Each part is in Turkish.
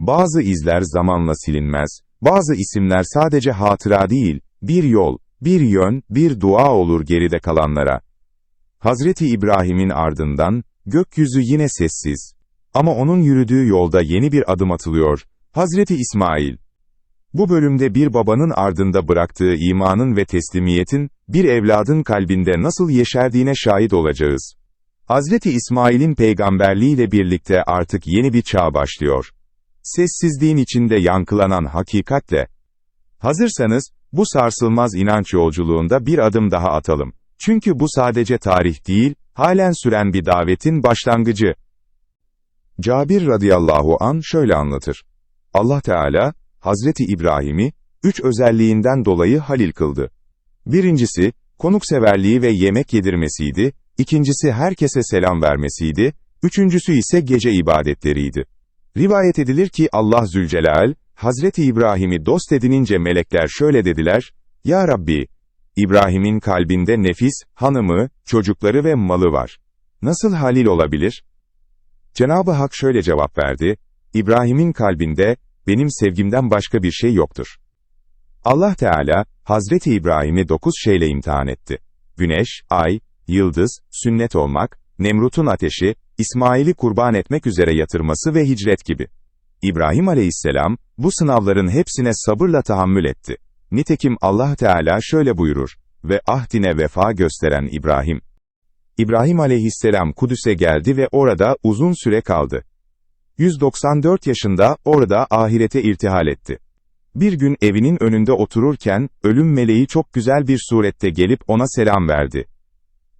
Bazı izler zamanla silinmez, bazı isimler sadece hatıra değil, bir yol, bir yön, bir dua olur geride kalanlara. Hazreti İbrahim'in ardından, gökyüzü yine sessiz. Ama onun yürüdüğü yolda yeni bir adım atılıyor. Hazreti İsmail. Bu bölümde bir babanın ardında bıraktığı imanın ve teslimiyetin, bir evladın kalbinde nasıl yeşerdiğine şahit olacağız. Hazreti İsmail'in peygamberliğiyle birlikte artık yeni bir çağ başlıyor. Sessizliğin içinde yankılanan hakikatle. Hazırsanız, bu sarsılmaz inanç yolculuğunda bir adım daha atalım. Çünkü bu sadece tarih değil, halen süren bir davetin başlangıcı. Cabir radıyallahu an şöyle anlatır. Allah Teala, Hazreti İbrahim'i, üç özelliğinden dolayı halil kıldı. Birincisi, konukseverliği ve yemek yedirmesiydi, ikincisi herkese selam vermesiydi, üçüncüsü ise gece ibadetleriydi. Rivayet edilir ki Allah Zülcelal, Hazreti İbrahim'i dost edinince melekler şöyle dediler, Ya Rabbi, İbrahim'in kalbinde nefis, hanımı, çocukları ve malı var. Nasıl halil olabilir? Cenab-ı Hak şöyle cevap verdi, İbrahim'in kalbinde, benim sevgimden başka bir şey yoktur. Allah Teala, Hazreti İbrahim'i dokuz şeyle imtihan etti. Güneş, ay, yıldız, sünnet olmak, Nemrut'un ateşi, İsmail'i kurban etmek üzere yatırması ve hicret gibi. İbrahim aleyhisselam, bu sınavların hepsine sabırla tahammül etti. Nitekim Allah Teala şöyle buyurur, ve ahdine vefa gösteren İbrahim. İbrahim aleyhisselam Kudüs'e geldi ve orada uzun süre kaldı. 194 yaşında orada ahirete irtihal etti. Bir gün evinin önünde otururken, ölüm meleği çok güzel bir surette gelip ona selam verdi.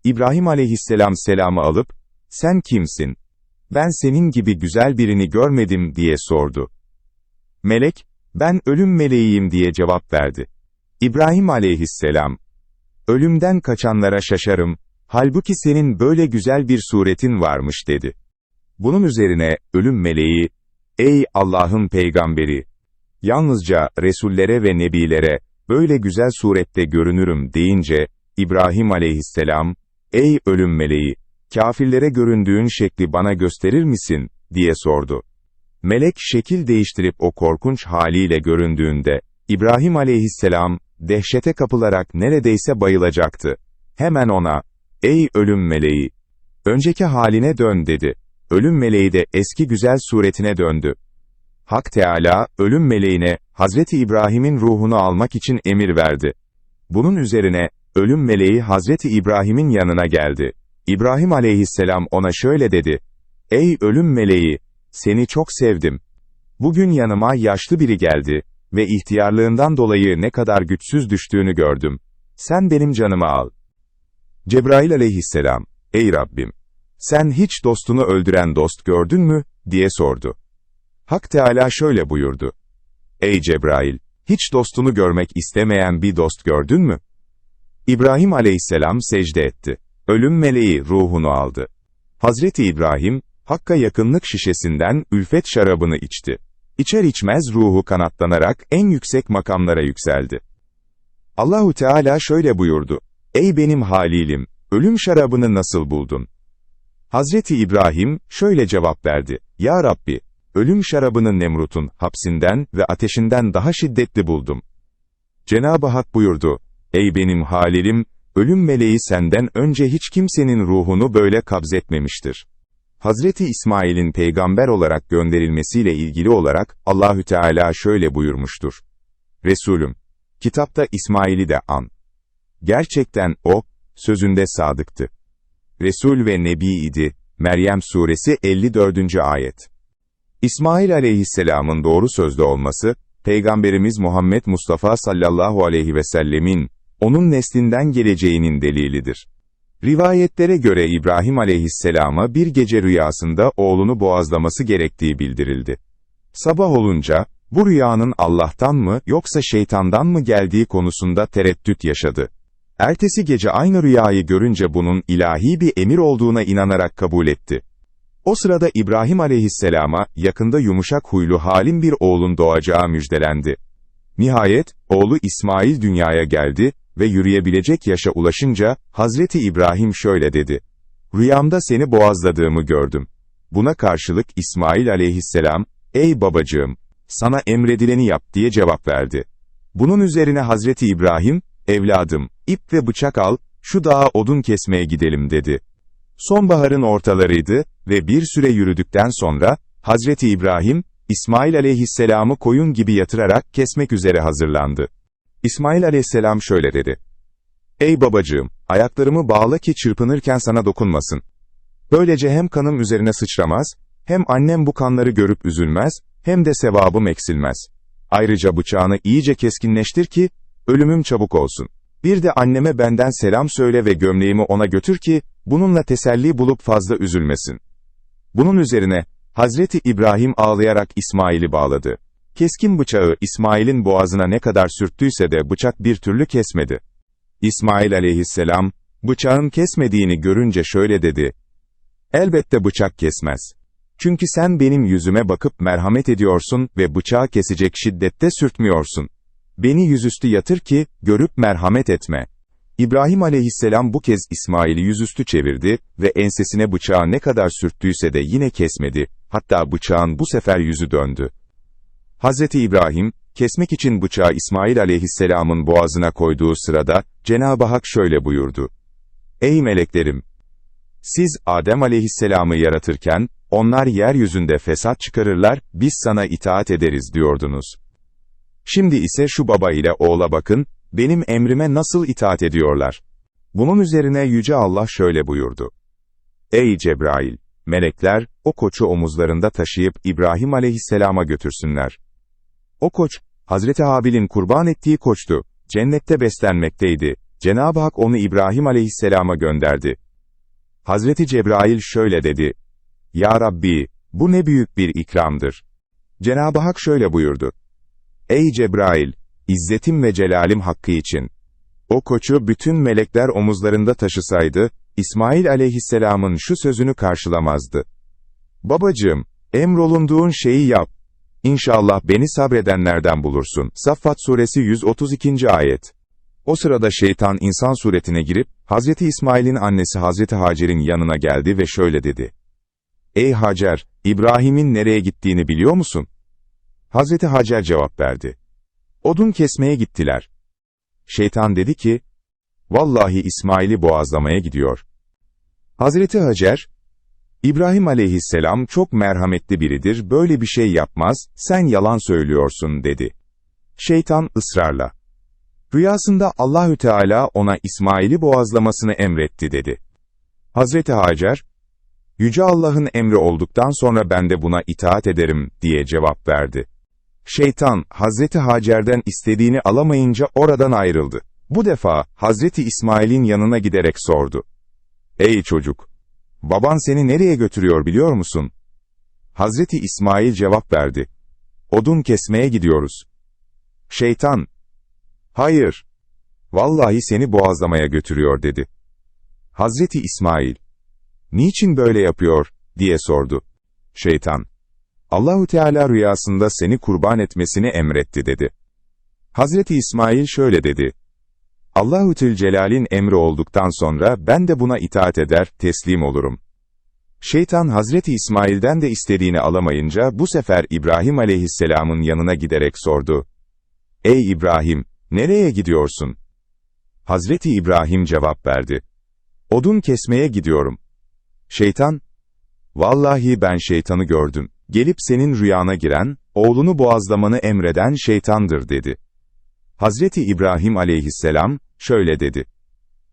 İbrahim aleyhisselam selamı alıp, sen kimsin? Ben senin gibi güzel birini görmedim diye sordu. Melek, ben ölüm meleğiyim diye cevap verdi. İbrahim aleyhisselam, ölümden kaçanlara şaşarım, halbuki senin böyle güzel bir suretin varmış dedi. Bunun üzerine, ölüm meleği, ey Allah'ın peygamberi, yalnızca Resullere ve Nebilere, böyle güzel surette görünürüm deyince, İbrahim aleyhisselam, ey ölüm meleği, kafirlere göründüğün şekli bana gösterir misin, diye sordu. Melek şekil değiştirip o korkunç haliyle göründüğünde, İbrahim aleyhisselam, dehşete kapılarak neredeyse bayılacaktı. Hemen ona, ey ölüm meleği, önceki haline dön dedi. Ölüm meleği de eski güzel suretine döndü. Hak Teala, ölüm meleğine, Hazreti İbrahim'in ruhunu almak için emir verdi. Bunun üzerine, ölüm meleği Hazreti İbrahim'in yanına geldi. İbrahim aleyhisselam ona şöyle dedi, Ey ölüm meleği, seni çok sevdim. Bugün yanıma yaşlı biri geldi ve ihtiyarlığından dolayı ne kadar güçsüz düştüğünü gördüm. Sen benim canımı al. Cebrail aleyhisselam, Ey Rabbim! Sen hiç dostunu öldüren dost gördün mü? diye sordu. Hak Teala şöyle buyurdu. Ey Cebrail! Hiç dostunu görmek istemeyen bir dost gördün mü? İbrahim aleyhisselam secde etti. Ölüm meleği ruhunu aldı. Hazreti İbrahim, Hakk'a yakınlık şişesinden ülfet şarabını içti. İçer içmez ruhu kanatlanarak en yüksek makamlara yükseldi. Allahu Teala şöyle buyurdu. Ey benim halilim, ölüm şarabını nasıl buldun? Hazreti İbrahim, şöyle cevap verdi. Ya Rabbi, ölüm şarabını Nemrut'un hapsinden ve ateşinden daha şiddetli buldum. Cenab-ı Hak buyurdu. Ey benim halilim, ölüm meleği senden önce hiç kimsenin ruhunu böyle kabzetmemiştir. Hazreti İsmail'in peygamber olarak gönderilmesiyle ilgili olarak Allahü Teala şöyle buyurmuştur. Resulüm, kitapta İsmail'i de an. Gerçekten o, sözünde sadıktı. Resul ve Nebi idi. Meryem Suresi 54. Ayet. İsmail aleyhisselamın doğru sözlü olması, Peygamberimiz Muhammed Mustafa sallallahu aleyhi ve sellemin, onun neslinden geleceğinin delilidir. Rivayetlere göre İbrahim aleyhisselama bir gece rüyasında oğlunu boğazlaması gerektiği bildirildi. Sabah olunca, bu rüyanın Allah'tan mı yoksa şeytandan mı geldiği konusunda tereddüt yaşadı. Ertesi gece aynı rüyayı görünce bunun ilahi bir emir olduğuna inanarak kabul etti. O sırada İbrahim aleyhisselama yakında yumuşak huylu halim bir oğlun doğacağı müjdelendi. Nihayet, oğlu İsmail dünyaya geldi ve yürüyebilecek yaşa ulaşınca, Hazreti İbrahim şöyle dedi. Rüyamda seni boğazladığımı gördüm. Buna karşılık İsmail aleyhisselam, ''Ey babacığım, sana emredileni yap.'' diye cevap verdi. Bunun üzerine Hazreti İbrahim, ''Evladım, ip ve bıçak al, şu dağa odun kesmeye gidelim.'' dedi. Sonbaharın ortalarıydı ve bir süre yürüdükten sonra, Hazreti İbrahim, İsmail aleyhisselamı koyun gibi yatırarak kesmek üzere hazırlandı. İsmail aleyhisselam şöyle dedi. Ey babacığım, ayaklarımı bağla ki çırpınırken sana dokunmasın. Böylece hem kanım üzerine sıçramaz, hem annem bu kanları görüp üzülmez, hem de sevabım eksilmez. Ayrıca bıçağını iyice keskinleştir ki, ölümüm çabuk olsun. Bir de anneme benden selam söyle ve gömleğimi ona götür ki, bununla teselli bulup fazla üzülmesin. Bunun üzerine, Hazreti İbrahim ağlayarak İsmail'i bağladı. Keskin bıçağı İsmail'in boğazına ne kadar sürttüyse de bıçak bir türlü kesmedi. İsmail aleyhisselam, bıçağın kesmediğini görünce şöyle dedi, Elbette bıçak kesmez. Çünkü sen benim yüzüme bakıp merhamet ediyorsun ve bıçağı kesecek şiddette sürtmüyorsun. Beni yüzüstü yatır ki, görüp merhamet etme. İbrahim aleyhisselam bu kez İsmail'i yüzüstü çevirdi ve ensesine bıçağı ne kadar sürttüyse de yine kesmedi, hatta bıçağın bu sefer yüzü döndü. Hazreti İbrahim, kesmek için bıçağı İsmail aleyhisselamın boğazına koyduğu sırada, Cenab-ı Hak şöyle buyurdu. Ey meleklerim! Siz Adem aleyhisselamı yaratırken, onlar yeryüzünde fesat çıkarırlar, biz sana itaat ederiz diyordunuz. Şimdi ise şu baba ile oğla bakın, benim emrime nasıl itaat ediyorlar. Bunun üzerine Yüce Allah şöyle buyurdu. Ey Cebrail! Melekler, o koçu omuzlarında taşıyıp İbrahim aleyhisselama götürsünler. O koç, Hazreti Habil'in kurban ettiği koçtu, cennette beslenmekteydi, Cenab-ı Hak onu İbrahim aleyhisselama gönderdi. Hazreti Cebrail şöyle dedi, Ya Rabbi, bu ne büyük bir ikramdır. Cenab-ı Hak şöyle buyurdu, Ey Cebrail, İzzetim ve celalim hakkı için. O koçu bütün melekler omuzlarında taşısaydı, İsmail aleyhisselamın şu sözünü karşılamazdı. Babacığım, emrolunduğun şeyi yap. İnşallah beni sabredenlerden bulursun. Saffat suresi 132. ayet. O sırada şeytan insan suretine girip, Hazreti İsmail'in annesi Hazreti Hacer'in yanına geldi ve şöyle dedi. Ey Hacer, İbrahim'in nereye gittiğini biliyor musun? Hazreti Hacer cevap verdi. Odun kesmeye gittiler. Şeytan dedi ki, Vallahi İsmail'i boğazlamaya gidiyor. Hazreti Hacer, İbrahim aleyhisselam çok merhametli biridir, böyle bir şey yapmaz, sen yalan söylüyorsun dedi. Şeytan ısrarla. Rüyasında Allahü Teala ona İsmail'i boğazlamasını emretti dedi. Hazreti Hacer, Yüce Allah'ın emri olduktan sonra ben de buna itaat ederim diye cevap verdi. Şeytan, Hazreti Hacer'den istediğini alamayınca oradan ayrıldı. Bu defa, Hazreti İsmail'in yanına giderek sordu. Ey çocuk! Baban seni nereye götürüyor biliyor musun? Hazreti İsmail cevap verdi. Odun kesmeye gidiyoruz. Şeytan, hayır, vallahi seni boğazlamaya götürüyor dedi. Hazreti İsmail, niçin böyle yapıyor, diye sordu. Şeytan, Allahu Teala rüyasında seni kurban etmesini emretti dedi. Hazreti İsmail şöyle dedi. Allahü Tülcelal'in emri olduktan sonra ben de buna itaat eder, teslim olurum. Şeytan Hazreti İsmail'den de istediğini alamayınca bu sefer İbrahim aleyhisselamın yanına giderek sordu. Ey İbrahim, nereye gidiyorsun? Hazreti İbrahim cevap verdi. Odun kesmeye gidiyorum. Şeytan, vallahi ben şeytanı gördüm gelip senin rüyana giren, oğlunu boğazlamanı emreden şeytandır dedi. Hazreti İbrahim aleyhisselam, şöyle dedi.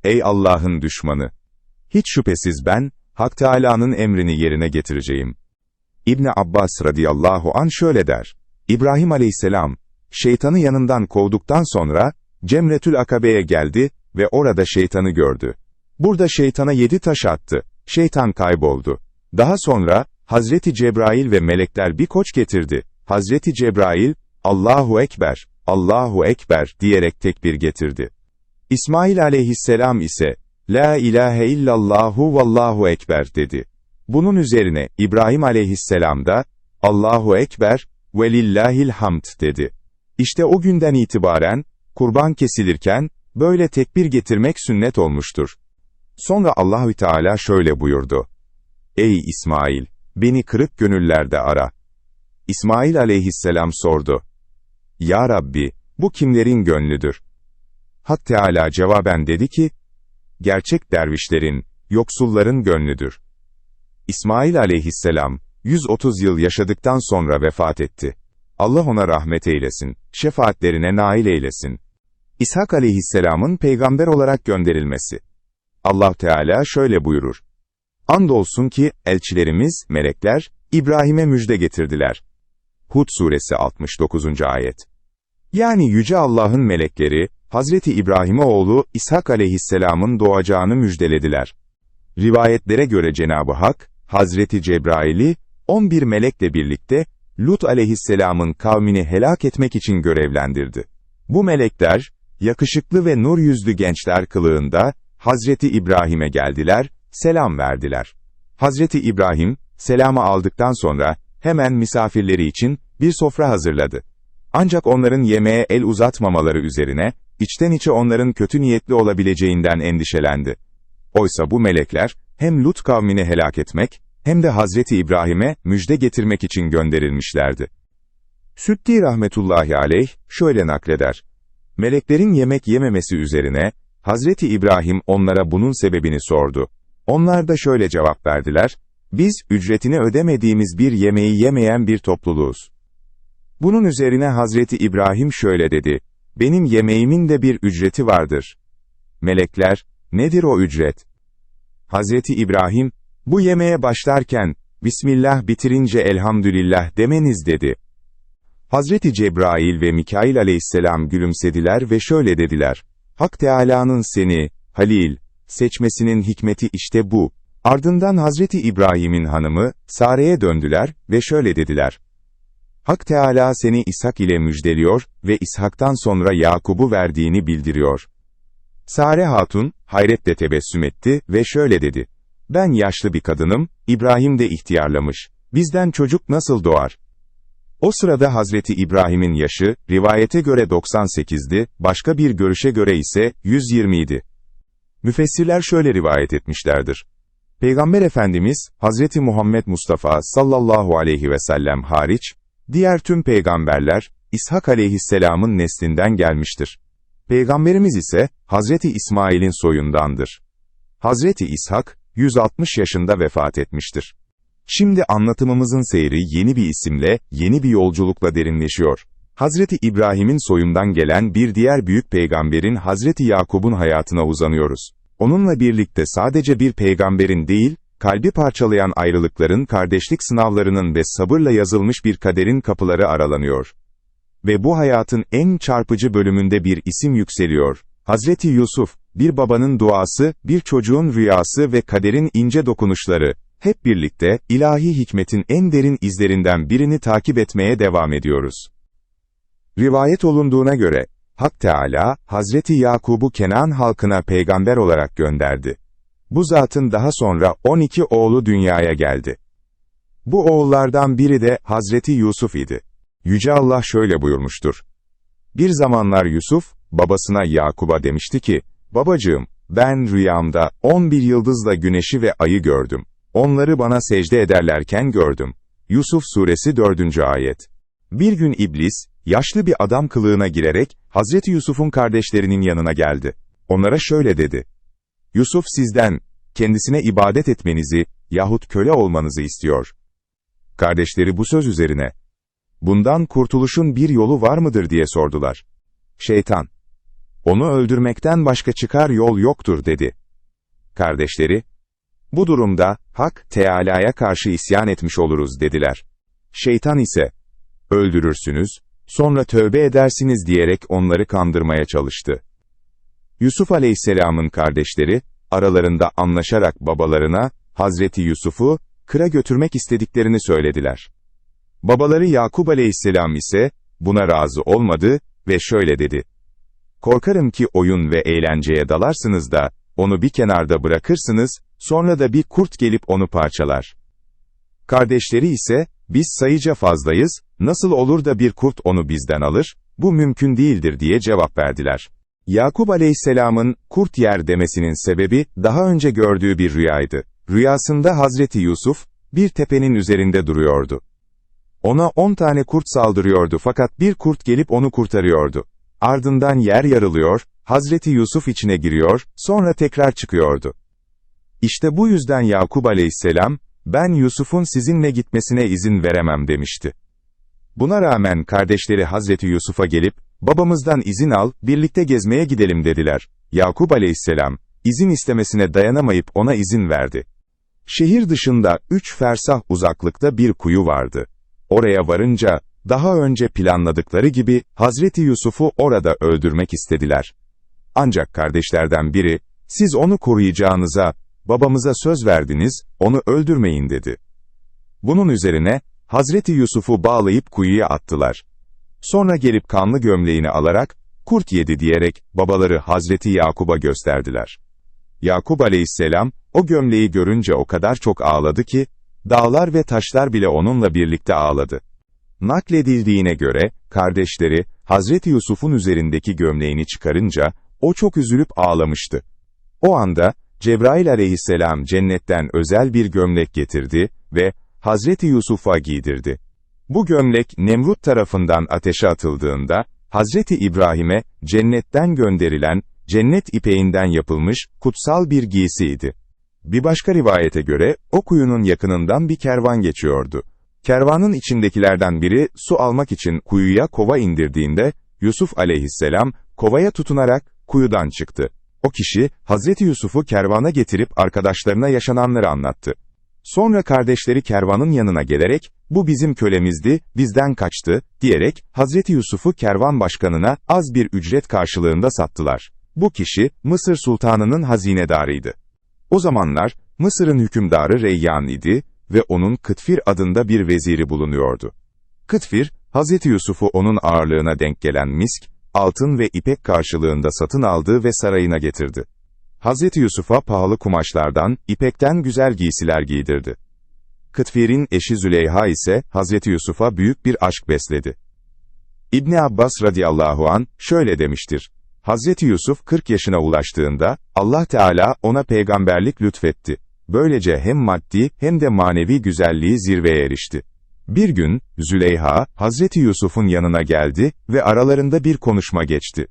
Ey Allah'ın düşmanı! Hiç şüphesiz ben, Hak Teâlâ'nın emrini yerine getireceğim. İbni Abbas radıyallahu an şöyle der. İbrahim aleyhisselam, şeytanı yanından kovduktan sonra, Cemretül Akabe'ye geldi ve orada şeytanı gördü. Burada şeytana yedi taş attı. Şeytan kayboldu. Daha sonra, Hazreti Cebrail ve melekler bir koç getirdi. Hazreti Cebrail, Allahu Ekber, Allahu Ekber diyerek tekbir getirdi. İsmail aleyhisselam ise, La ilahe illallahu vallahu ekber dedi. Bunun üzerine İbrahim aleyhisselam da, Allahu ekber ve lillahil hamd dedi. İşte o günden itibaren, kurban kesilirken, böyle tekbir getirmek sünnet olmuştur. Sonra Allahü Teala şöyle buyurdu. Ey İsmail! beni kırık gönüllerde ara. İsmail aleyhisselam sordu. Ya Rabbi, bu kimlerin gönlüdür? Hak Teala cevaben dedi ki, gerçek dervişlerin, yoksulların gönlüdür. İsmail aleyhisselam, 130 yıl yaşadıktan sonra vefat etti. Allah ona rahmet eylesin, şefaatlerine nail eylesin. İshak aleyhisselamın peygamber olarak gönderilmesi. Allah Teala şöyle buyurur. Andolsun ki, elçilerimiz, melekler, İbrahim'e müjde getirdiler. Hud suresi 69. ayet. Yani Yüce Allah'ın melekleri, Hazreti İbrahim'e oğlu İshak aleyhisselamın doğacağını müjdelediler. Rivayetlere göre Cenab-ı Hak, Hazreti Cebrail'i, 11 melekle birlikte, Lut aleyhisselamın kavmini helak etmek için görevlendirdi. Bu melekler, yakışıklı ve nur yüzlü gençler kılığında, Hazreti İbrahim'e geldiler, selam verdiler. Hazreti İbrahim, selamı aldıktan sonra, hemen misafirleri için, bir sofra hazırladı. Ancak onların yemeğe el uzatmamaları üzerine, içten içe onların kötü niyetli olabileceğinden endişelendi. Oysa bu melekler, hem Lut kavmini helak etmek, hem de Hazreti İbrahim'e müjde getirmek için gönderilmişlerdi. Süddi rahmetullahi aleyh, şöyle nakleder. Meleklerin yemek yememesi üzerine, Hazreti İbrahim onlara bunun sebebini sordu. Onlar da şöyle cevap verdiler, biz, ücretini ödemediğimiz bir yemeği yemeyen bir topluluğuz. Bunun üzerine Hazreti İbrahim şöyle dedi, benim yemeğimin de bir ücreti vardır. Melekler, nedir o ücret? Hazreti İbrahim, bu yemeğe başlarken, Bismillah bitirince elhamdülillah demeniz dedi. Hazreti Cebrail ve Mikail aleyhisselam gülümsediler ve şöyle dediler. Hak Teâlâ'nın seni, Halil, seçmesinin hikmeti işte bu. Ardından Hazreti İbrahim'in hanımı, Sare'ye döndüler ve şöyle dediler. Hak Teâlâ seni İshak ile müjdeliyor ve İshak'tan sonra Yakub'u verdiğini bildiriyor. Sare Hatun, hayretle tebessüm etti ve şöyle dedi. Ben yaşlı bir kadınım, İbrahim de ihtiyarlamış. Bizden çocuk nasıl doğar? O sırada Hazreti İbrahim'in yaşı, rivayete göre 98'di, başka bir görüşe göre ise 120 idi. Müfessirler şöyle rivayet etmişlerdir. Peygamber Efendimiz, Hazreti Muhammed Mustafa sallallahu aleyhi ve sellem hariç, diğer tüm peygamberler, İshak aleyhisselamın neslinden gelmiştir. Peygamberimiz ise, Hazreti İsmail'in soyundandır. Hazreti İshak, 160 yaşında vefat etmiştir. Şimdi anlatımımızın seyri yeni bir isimle, yeni bir yolculukla derinleşiyor. Hazreti İbrahim'in soyundan gelen bir diğer büyük peygamberin Hazreti Yakub'un hayatına uzanıyoruz. Onunla birlikte sadece bir peygamberin değil, kalbi parçalayan ayrılıkların, kardeşlik sınavlarının ve sabırla yazılmış bir kaderin kapıları aralanıyor. Ve bu hayatın en çarpıcı bölümünde bir isim yükseliyor. Hazreti Yusuf, bir babanın duası, bir çocuğun rüyası ve kaderin ince dokunuşları, hep birlikte, ilahi hikmetin en derin izlerinden birini takip etmeye devam ediyoruz. Rivayet olunduğuna göre, Hak Teala, Hazreti Yakub'u Kenan halkına peygamber olarak gönderdi. Bu zatın daha sonra 12 oğlu dünyaya geldi. Bu oğullardan biri de Hazreti Yusuf idi. Yüce Allah şöyle buyurmuştur. Bir zamanlar Yusuf, babasına Yakub'a demişti ki, Babacığım, ben rüyamda 11 yıldızla güneşi ve ayı gördüm. Onları bana secde ederlerken gördüm. Yusuf suresi 4. ayet. Bir gün iblis, yaşlı bir adam kılığına girerek, Hazreti Yusuf'un kardeşlerinin yanına geldi. Onlara şöyle dedi. Yusuf sizden, kendisine ibadet etmenizi, yahut köle olmanızı istiyor. Kardeşleri bu söz üzerine, bundan kurtuluşun bir yolu var mıdır diye sordular. Şeytan, onu öldürmekten başka çıkar yol yoktur dedi. Kardeşleri, bu durumda, Hak, Teâlâ'ya karşı isyan etmiş oluruz dediler. Şeytan ise, öldürürsünüz, sonra tövbe edersiniz diyerek onları kandırmaya çalıştı. Yusuf aleyhisselamın kardeşleri, aralarında anlaşarak babalarına, Hazreti Yusuf'u, kıra götürmek istediklerini söylediler. Babaları Yakub aleyhisselam ise, buna razı olmadı ve şöyle dedi. Korkarım ki oyun ve eğlenceye dalarsınız da, onu bir kenarda bırakırsınız, sonra da bir kurt gelip onu parçalar. Kardeşleri ise, biz sayıca fazlayız, nasıl olur da bir kurt onu bizden alır, bu mümkün değildir diye cevap verdiler. Yakub aleyhisselamın, kurt yer demesinin sebebi, daha önce gördüğü bir rüyaydı. Rüyasında Hazreti Yusuf, bir tepenin üzerinde duruyordu. Ona 10 tane kurt saldırıyordu fakat bir kurt gelip onu kurtarıyordu. Ardından yer yarılıyor, Hazreti Yusuf içine giriyor, sonra tekrar çıkıyordu. İşte bu yüzden Yakub aleyhisselam, ben Yusuf'un sizinle gitmesine izin veremem demişti. Buna rağmen kardeşleri Hazreti Yusuf'a gelip, babamızdan izin al, birlikte gezmeye gidelim dediler. Yakub aleyhisselam, izin istemesine dayanamayıp ona izin verdi. Şehir dışında üç fersah uzaklıkta bir kuyu vardı. Oraya varınca, daha önce planladıkları gibi, Hazreti Yusuf'u orada öldürmek istediler. Ancak kardeşlerden biri, siz onu koruyacağınıza, babamıza söz verdiniz, onu öldürmeyin dedi. Bunun üzerine, Hazreti Yusuf'u bağlayıp kuyuya attılar. Sonra gelip kanlı gömleğini alarak, kurt yedi diyerek, babaları Hazreti Yakub'a gösterdiler. Yakub aleyhisselam, o gömleği görünce o kadar çok ağladı ki, dağlar ve taşlar bile onunla birlikte ağladı. Nakledildiğine göre, kardeşleri, Hazreti Yusuf'un üzerindeki gömleğini çıkarınca, o çok üzülüp ağlamıştı. O anda, Cebrail aleyhisselam cennetten özel bir gömlek getirdi ve, Hazreti Yusuf'a giydirdi. Bu gömlek, Nemrut tarafından ateşe atıldığında, Hazreti İbrahim'e, cennetten gönderilen, cennet ipeğinden yapılmış, kutsal bir giysiydi. Bir başka rivayete göre, o kuyunun yakınından bir kervan geçiyordu. Kervanın içindekilerden biri, su almak için kuyuya kova indirdiğinde, Yusuf aleyhisselam, kovaya tutunarak, kuyudan çıktı. O kişi, Hazreti Yusuf'u kervana getirip arkadaşlarına yaşananları anlattı. Sonra kardeşleri kervanın yanına gelerek, bu bizim kölemizdi, bizden kaçtı, diyerek, Hazreti Yusuf'u kervan başkanına az bir ücret karşılığında sattılar. Bu kişi, Mısır sultanının hazinedarıydı. O zamanlar, Mısır'ın hükümdarı Reyyan idi ve onun Kıtfir adında bir veziri bulunuyordu. Kıtfir, Hazreti Yusuf'u onun ağırlığına denk gelen misk, altın ve ipek karşılığında satın aldı ve sarayına getirdi. Hazreti Yusuf'a pahalı kumaşlardan, ipekten güzel giysiler giydirdi. Kıtfir'in eşi Züleyha ise, Hazreti Yusuf'a büyük bir aşk besledi. İbni Abbas radıyallahu an şöyle demiştir. Hazreti Yusuf 40 yaşına ulaştığında, Allah Teala ona peygamberlik lütfetti. Böylece hem maddi hem de manevi güzelliği zirveye erişti. Bir gün, Züleyha, Hazreti Yusuf'un yanına geldi ve aralarında bir konuşma geçti.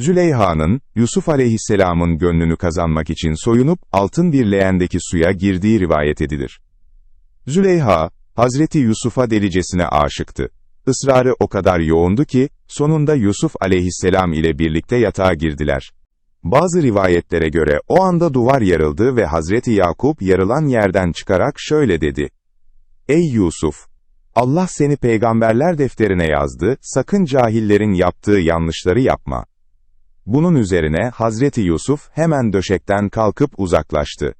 Züleyha'nın, Yusuf aleyhisselamın gönlünü kazanmak için soyunup, altın bir leğendeki suya girdiği rivayet edilir. Züleyha, Hazreti Yusuf'a delicesine aşıktı. Israrı o kadar yoğundu ki, sonunda Yusuf aleyhisselam ile birlikte yatağa girdiler. Bazı rivayetlere göre o anda duvar yarıldı ve Hazreti Yakup yarılan yerden çıkarak şöyle dedi. Ey Yusuf! Allah seni peygamberler defterine yazdı, sakın cahillerin yaptığı yanlışları yapma. Bunun üzerine Hazreti Yusuf hemen döşekten kalkıp uzaklaştı.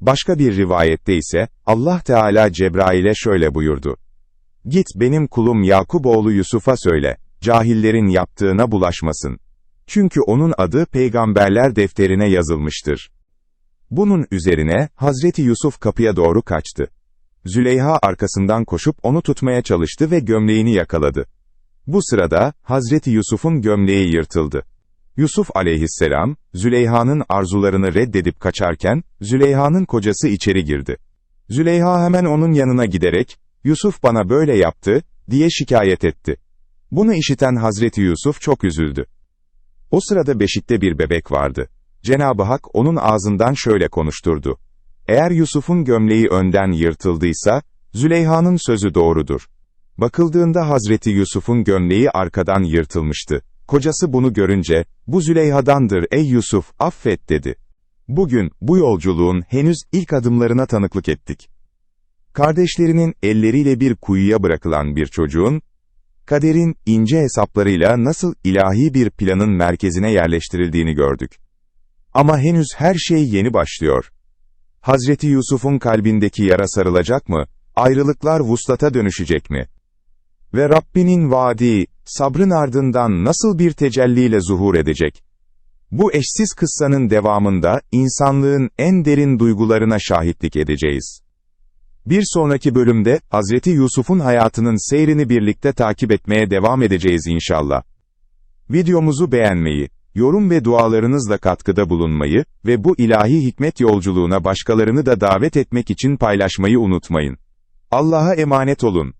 Başka bir rivayette ise, Allah Teala Cebrail'e şöyle buyurdu. Git benim kulum Yakub oğlu Yusuf'a söyle, cahillerin yaptığına bulaşmasın. Çünkü onun adı peygamberler defterine yazılmıştır. Bunun üzerine, Hazreti Yusuf kapıya doğru kaçtı. Züleyha arkasından koşup onu tutmaya çalıştı ve gömleğini yakaladı. Bu sırada, Hazreti Yusuf'un gömleği yırtıldı. Yusuf aleyhisselam, Züleyha'nın arzularını reddedip kaçarken, Züleyha'nın kocası içeri girdi. Züleyha hemen onun yanına giderek, Yusuf bana böyle yaptı, diye şikayet etti. Bunu işiten Hazreti Yusuf çok üzüldü. O sırada beşikte bir bebek vardı. Cenab-ı Hak onun ağzından şöyle konuşturdu. Eğer Yusuf'un gömleği önden yırtıldıysa, Züleyha'nın sözü doğrudur. Bakıldığında Hazreti Yusuf'un gömleği arkadan yırtılmıştı. Kocası bunu görünce, bu Züleyha'dandır ey Yusuf, affet dedi. Bugün, bu yolculuğun henüz ilk adımlarına tanıklık ettik. Kardeşlerinin elleriyle bir kuyuya bırakılan bir çocuğun, kaderin ince hesaplarıyla nasıl ilahi bir planın merkezine yerleştirildiğini gördük. Ama henüz her şey yeni başlıyor. Hazreti Yusuf'un kalbindeki yara sarılacak mı? Ayrılıklar vuslata dönüşecek mi? Ve Rabbinin vaadi, sabrın ardından nasıl bir tecelliyle zuhur edecek? Bu eşsiz kıssanın devamında, insanlığın en derin duygularına şahitlik edeceğiz. Bir sonraki bölümde, Hazreti Yusuf'un hayatının seyrini birlikte takip etmeye devam edeceğiz inşallah. Videomuzu beğenmeyi, yorum ve dualarınızla katkıda bulunmayı ve bu ilahi hikmet yolculuğuna başkalarını da davet etmek için paylaşmayı unutmayın. Allah'a emanet olun.